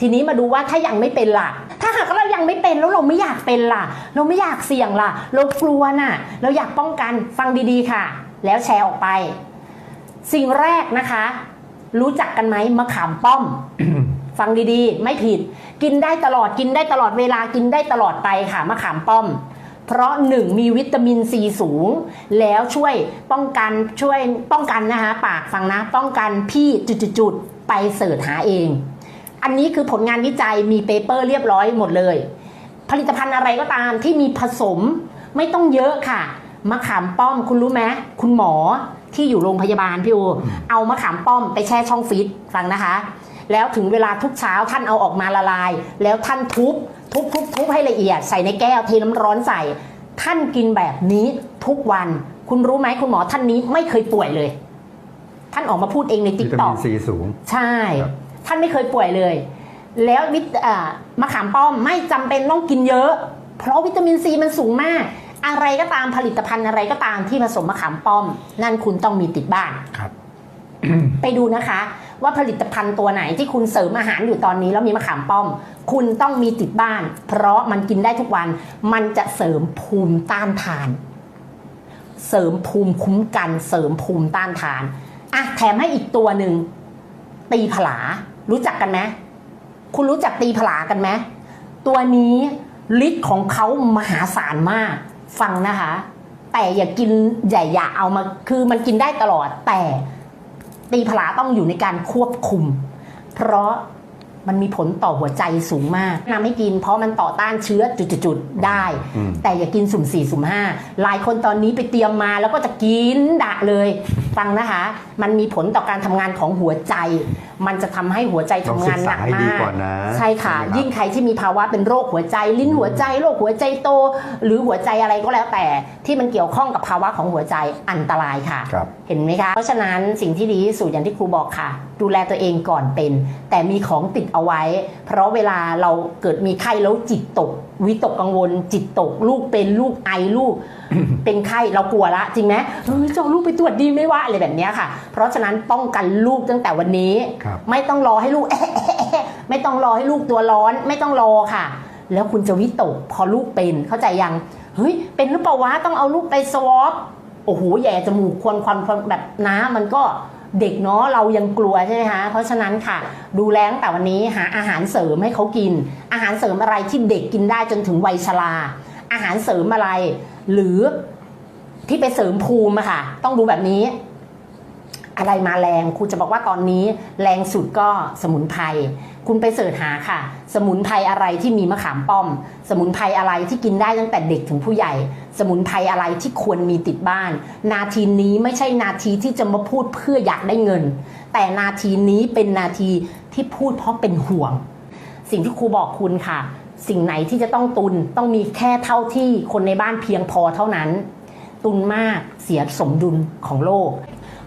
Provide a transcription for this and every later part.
ทีนี้มาดูว่าถ้ายังไม่เป็นล่ะ ถ้าหากเรายังไม่เป็นแล้วเราไม่อยากเป็นล่ะ เราไม่อยากเสี่ยงล่ะ เรากลัวน่ะ เราอยากป้องกันฟังดีๆค่ะ แล้วแชร์ออกไป สิ่งแรกนะคะ รู้จักกันไหมมะขามป้อม ฟังดีๆ ไม่ผิด กินได้ตลอดกินได้ตลอดเวลากินได้ตลอดไปค่ะมะขามป้อมเพราะหนึ่งมีวิตามินซีสูง แล้วช่วยป้องกันช่วยป้องกันนะคะปากฟังนะ ป้องกันพี่จุดๆๆไปเสิร์ชหาเอง อันนี้คือผลงานวิจัยมีเปเปอร์เรียบร้อยหมดเลย ผลิตภัณฑ์อะไรก็ตามที่มีผสมไม่ต้องเยอะค่ะมะขามป้อมคุณรู้ไหมคุณหมอที่อยู่โรงพยาบาลพี่โอเอามะขามป้อมไปแช่ช่องฟรีซฟังนะคะ แล้วถึงเวลาทุกเช้าท่านเอาออกมาละลาย แล้วท่านทุบทุบทุบทุบให้ละเอียดใส่ในแก้วเทน้ำร้อนใส่ ท่านกินแบบนี้ทุกวัน คุณรู้ไหมคุณหมอท่านนี้ไม่เคยป่วยเลย ท่านออกมาพูดเองในติ๊วิกตาต็มิอกนซีสูง ใช่ครับ ท่านไม่เคยป่วยเลย แล้ววิตอ่ามะขามป้อมไม่จำเป็นต้องกินเยอะ เพราะวิตามินซีมันสูงมาก อะไรก็ตามผลิตภัณฑ์อะไรก็ตามที่ผสมมะขามป้อม นั่นคุณต้องมีติดบ้านครับไปดูนะคะ ว่าผลิตภัณฑ์ตัวไหนที่คุณเสริมอาหารอยู่ตอนนี้แล้วมีมะขามป้อม คุณต้องมีติดบ้าน เพราะมันกินได้ทุกวัน มันจะเสริมภูมิต้านทาน เสริมภูมิคุ้มกัน เสริมภูมิต้านทานอะแถมให้อีกตัวหนึ่งตีผลา รู้จักกันไหมคุณรู้จักตีผลากันไหมตัวนี้ฤทธิ์ของเขามหาศาลมาก ฟังนะคะ แต่อย่ากินอย่าอย่าเอามาคือมันกินได้ตลอดแต่ตีผลาต้องอยู่ในการควบคุม เพราะมันมีผลต่อหัวใจสูงมากนำให้กินเพราะมันต่อต้านเชื้อจุดๆๆได้อืมแต่อย่ากินสุ่มสี่สุ่มห้าหลายคนตอนนี้ไปเตรียมมาแล้วก็จะกินดะเลย ฟังนะคะ มันมีผลต่อการทำงานของหัวใจ มันจะทำให้หัวใจทำงานหนักต้องศึกษาให้ดีมากก่อนนะใช่ค่ะใช่ไหมครับยิ่งใครที่มีภาวะเป็นโรคหัวใจ ลิ้นหัวใจโรคหัวใจโต หรือหัวใจอะไรก็แล้วแต่ ที่มันเกี่ยวข้องกับภาวะของหัวใจอันตรายค่ะครับเห็นไหมคะ เพราะฉะนั้นสิ่งที่ดีที่สุดอย่างที่ครูบอกค่ะ ดูแลตัวเองก่อนเป็น แต่มีของติดเอาไว้ เพราะเวลาเราเกิดมีไข้แล้วจิตตก วิตกกังวล จิตตกลูกเป็นลูกไอลูก เป็นไข้เรากลัวละ จริงไหมเฮ้ยจะเอาลูกไปตรวจดีไหมวะอะไรแบบเนี้ยค่ะ เพราะฉะนั้นป้องกันลูกตั้งแต่วันนี้ครับไม่ต้องรอให้ลูกไม่ต้องรอให้ลูกตัวร้อน ไม่ต้องรอค่ะ แล้วคุณจะวิตกพอลูกเป็นเข้าใจยังเฮ้ยเป็นหรือเปล่าวะต้องเอาลูกไปสวอปโอ้โหแย่จมูกควนควันควันแบบน้ำมันก็ เด็กเนาะเรายังกลัวใช่ไหมคะเพราะฉะนั้นค่ะ ดูแลตั้งแต่วันนี้หาอาหารเสริมให้เขากิน อาหารเสริมอะไรที่เด็กกินได้จนถึงวัยชรา อาหารเสริมอะไร หรือที่ไปเสริมภูมิอะค่ะ ต้องดูแบบนี้ อะไรมาแรงครูจะบอกว่าตอนนี้ แรงสุดก็สมุนไพรคุณไปเสิร์ชหาค่ะ สมุนไพรอะไรที่มีมะขามป้อม สมุนไพรอะไรที่กินได้ตั้งแต่เด็กถึงผู้ใหญ่ สมุนไพรอะไรที่ควรมีติดบ้าน นาทีนี้ไม่ใช่นาทีที่จะมาพูดเพื่ออยากได้เงิน แต่นาทีนี้เป็นนาทีที่พูดเพราะเป็นห่วง สิ่งที่ครูบอกคุณค่ะ สิ่งไหนที่จะต้องตุนต้องมีแค่เท่าที่คนในบ้านเพียงพอเท่านั้น ตุนมากเสียสมดุลของโลก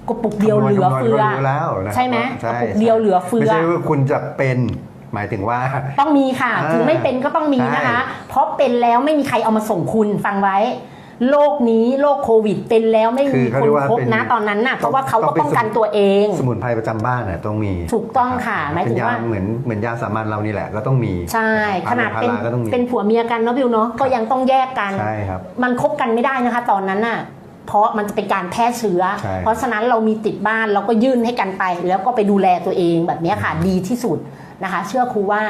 กระปุกเดียวเหลือเฟือคำนวณคำนวณก็รู้แล้วนะใช่ไหมใช่กระปุกเดียวเหลือเฟือไม่ใช่ว่าคุณจะเป็น หมายถึงว่าต้องมีค่ะอ่าถึงไม่เป็นก็ต้องมีนะคะใช่เพราะเป็นแล้วไม่มีใครเอามาส่งคุณฟังไว้โรคนี้โรคโควิดเป็นแล้วไม่คืมีอเขาคเรีนยกว่าพบเป็นนะตอนนั้นน่ะเพราะว่าเขาต้ก็องเป็นป้องกันตัวเอง สมุนไพรประจำบ้านน่ะต้องมีถูกต้องค่ะหมายถึงเป็นยาว่าเหมือนเหมือนยาสามัญเรานี่แหละก็ต้องมี ใช่ะขนาดพาเป็นราก็ต้องมีเป็นผัวเมียกันเนาะบิวเนาะก็ยังต้องแยกกันใช่ครับมันคบกันไม่ได้นะคะ ตอนนั้นน่ะเพราะมันจะเป็นการแพร่เชื้อใช่เพราะฉะนั้นเรามีติดบ้านเราก็ยื่นให้กันไป แล้วก็ไปดูแลตัวเองแบบเนี้ยค่ะดีที่สุด นะคะ เชื่อครูว่า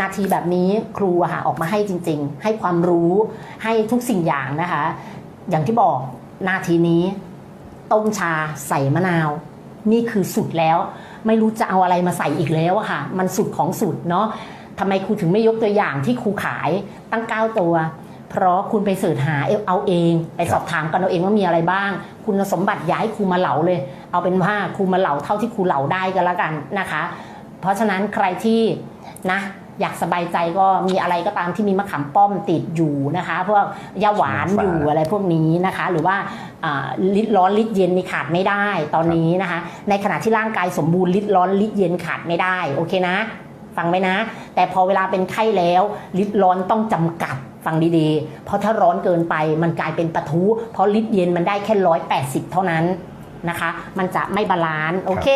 นาทีแบบนี้ครูค่ะออกมาให้จริง ๆ ให้ความรู้ให้ทุกสิ่งอย่างนะคะ อย่างที่บอกนาทีนี้ต้มชาใส่มะนาว นี่คือสุดแล้ว ไม่รู้จะเอาอะไรมาใส่อีกแล้วอะค่ะ มันสุดของสุดเนาะทำไมครูถึงไม่ยกตัวอย่างที่ครูขายตั้ง 9 ตัว เพราะคุณไปเสิร์ชหาเอาเอง ไปสอบถามกันเอาเองว่ามีอะไรบ้าง คุณสมบัติย้ายครูมาเหลาเลย เอาเป็นว่าครูมาเหลาเท่าที่ครูเหลาได้ก็แล้วกันนะคะ เพราะฉะนั้นใครที่นะอยากสบายใจก็มีอะไรก็ตามที่มีมะขามป้อมติดอยู่นะคะพวกยาหวานอยู่อะไรพวกนี้นะคะ หรือว่าอ่าลิดร้อนลิดเย็นนี่ขาดไม่ได้ตอนนี้นะคะ ในขณะที่ร่างกายสมบูรณ์ลิดร้อนลิดเย็นขาดไม่ได้โอเคนะ ฟังไว้นะ แต่พอเวลาเป็นไข้แล้ว ลิดร้อนต้องจำกัดฟังดีๆ เพราะถ้าร้อนเกินไปมันกลายเป็นปะทุเพราะลิดเย็นมันได้แค่ร้อยแปดสิบเท่านั้นนะคะ มันจะไม่บาลานซ์โอเค